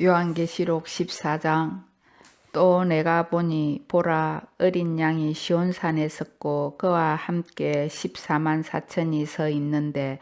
요한계시록 14장 또 내가 보니 보라 어린 양이 시온산에 섰고 그와 함께 14만 4천이 서 있는데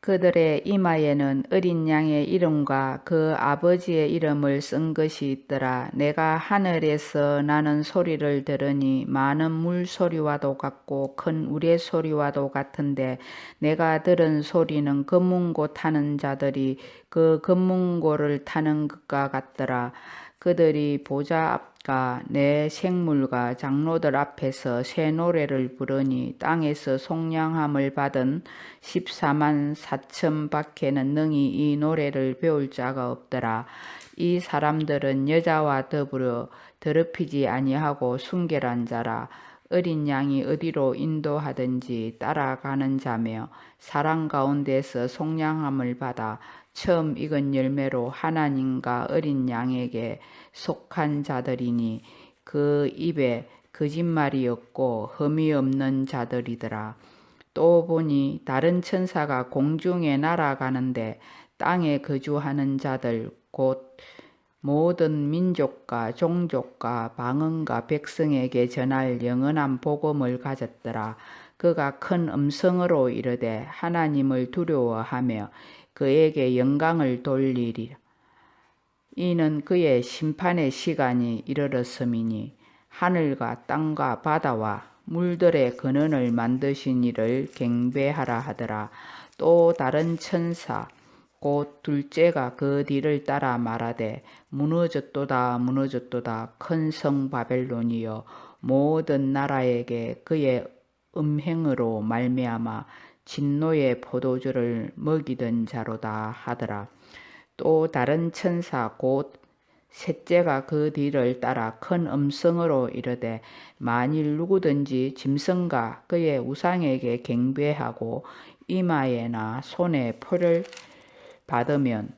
그들의 이마에는 어린 양의 이름과 그 아버지의 이름을 쓴 것이 있더라. 내가 하늘에서 나는 소리를 들으니 많은 물소리와도 같고 큰 우레 소리와도 같은데 내가 들은 소리는 금문고 타는 자들이 그 금문고를 타는 것과 같더라. 그들이 보좌 앞과 내 생물과 장로들 앞에서 새 노래를 부르니 땅에서 속량함을 받은 14만 4천 밖에는 능히 이 노래를 배울 자가 없더라. 이 사람들은 여자와 더불어 더럽히지 아니하고 순결한 자라. 어린 양이 어디로 인도하든지 따라가는 자며 사랑 가운데서 속량함을 받아 처음 익은 열매로 하나님과 어린 양에게 속한 자들이니 그 입에 거짓말이 없고 흠이 없는 자들이더라. 또 보니 다른 천사가 공중에 날아가는데 땅에 거주하는 자들 곧 모든 민족과 종족과 방언과 백성에게 전할 영원한 복음을 가졌더라. 그가 큰 음성으로 이르되 하나님을 두려워하며 그에게 영광을 돌리리라. 이는 그의 심판의 시간이 이르렀음이니 하늘과 땅과 바다와 물들의 근원을 만드신 이를 경배하라 하더라. 또 다른 천사 곧 둘째가 그 뒤를 따라 말하되 무너졌도다 무너졌도다 큰 성 바벨론이여 모든 나라에게 그의 음행으로 말미암아 진노의 포도주를 먹이던 자로다 하더라. 또 다른 천사 곧 셋째가 그 뒤를 따라 큰 음성으로 이르되 만일 누구든지 짐승과 그의 우상에게 경배하고 이마에나 손에 표를 받으면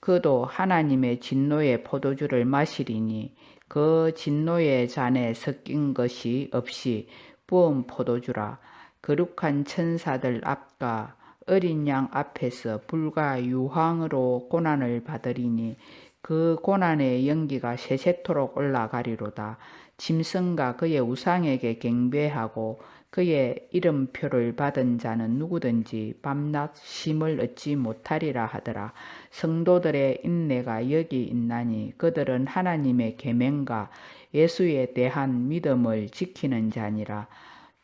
그도 하나님의 진노의 포도주를 마시리니 그 진노의 잔에 섞인 것이 없이 부은 포도주라 거룩한 천사들 앞과 어린 양 앞에서 불과 유황으로 고난을 받으리니 그 고난의 연기가 세세토록 올라가리로다. 짐승과 그의 우상에게 경배하고 그의 이름표를 받은 자는 누구든지 밤낮 쉼을 얻지 못하리라 하더라. 성도들의 인내가 여기 있나니 그들은 하나님의 계명과 예수에 대한 믿음을 지키는 자니라.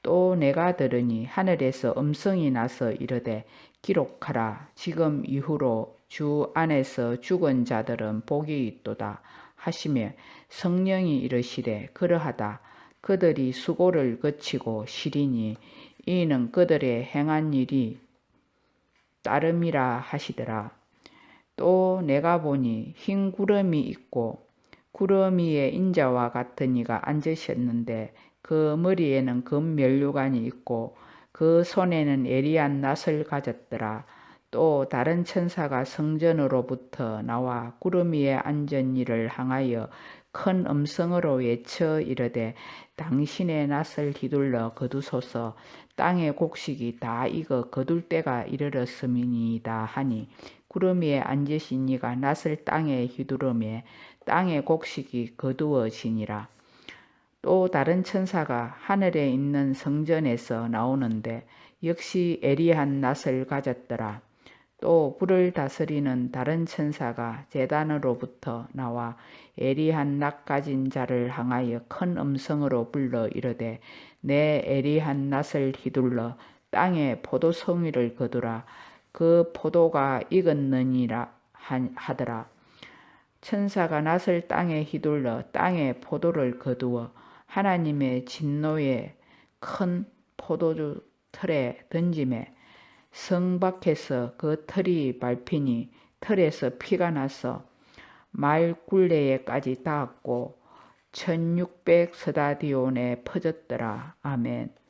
또 내가 들으니 하늘에서 음성이 나서 이르되 기록하라 지금 이후로 주 안에서 죽은 자들은 복이 있도다 하시며 성령이 이르시되 그러하다 그들이 수고를 거치고 시리니 이는 그들의 행한 일이 따름이라 하시더라 또 내가 보니 흰 구름이 있고 구름 위에 인자와 같은 이가 앉으셨는데 그 머리에는 금 면류관이 있고 그 손에는 예리한 낫을 가졌더라. 또 다른 천사가 성전으로부터 나와 구름 위에 앉은 이를 향하여 큰 음성으로 외쳐 이르되 당신의 낫을 휘둘러 거두소서 땅의 곡식이 다 익어 거둘 때가 이르렀음이니이다 하니 구름 위에 앉으신 이가 낫을 땅에 휘두르며 땅의 곡식이 거두어지니라. 또 다른 천사가 하늘에 있는 성전에서 나오는데 역시 에리한 낫을 가졌더라. 또 불을 다스리는 다른 천사가 재단으로부터 나와 에리한 낫 가진 자를 향하여 큰 음성으로 불러 이르되 내 에리한 낫을 휘둘러 땅에 포도송이를 거두라. 그 포도가 익었느니라 하더라. 천사가 낫을 땅에 휘둘러 땅에 포도를 거두어 하나님의 진노의 큰 포도주 틀에 던짐에 성 밖에서 그 틀이 밟히니 틀에서 피가 나서 말 굴레에까지 닿았고 1600 서다디온에 퍼졌더라. 아멘.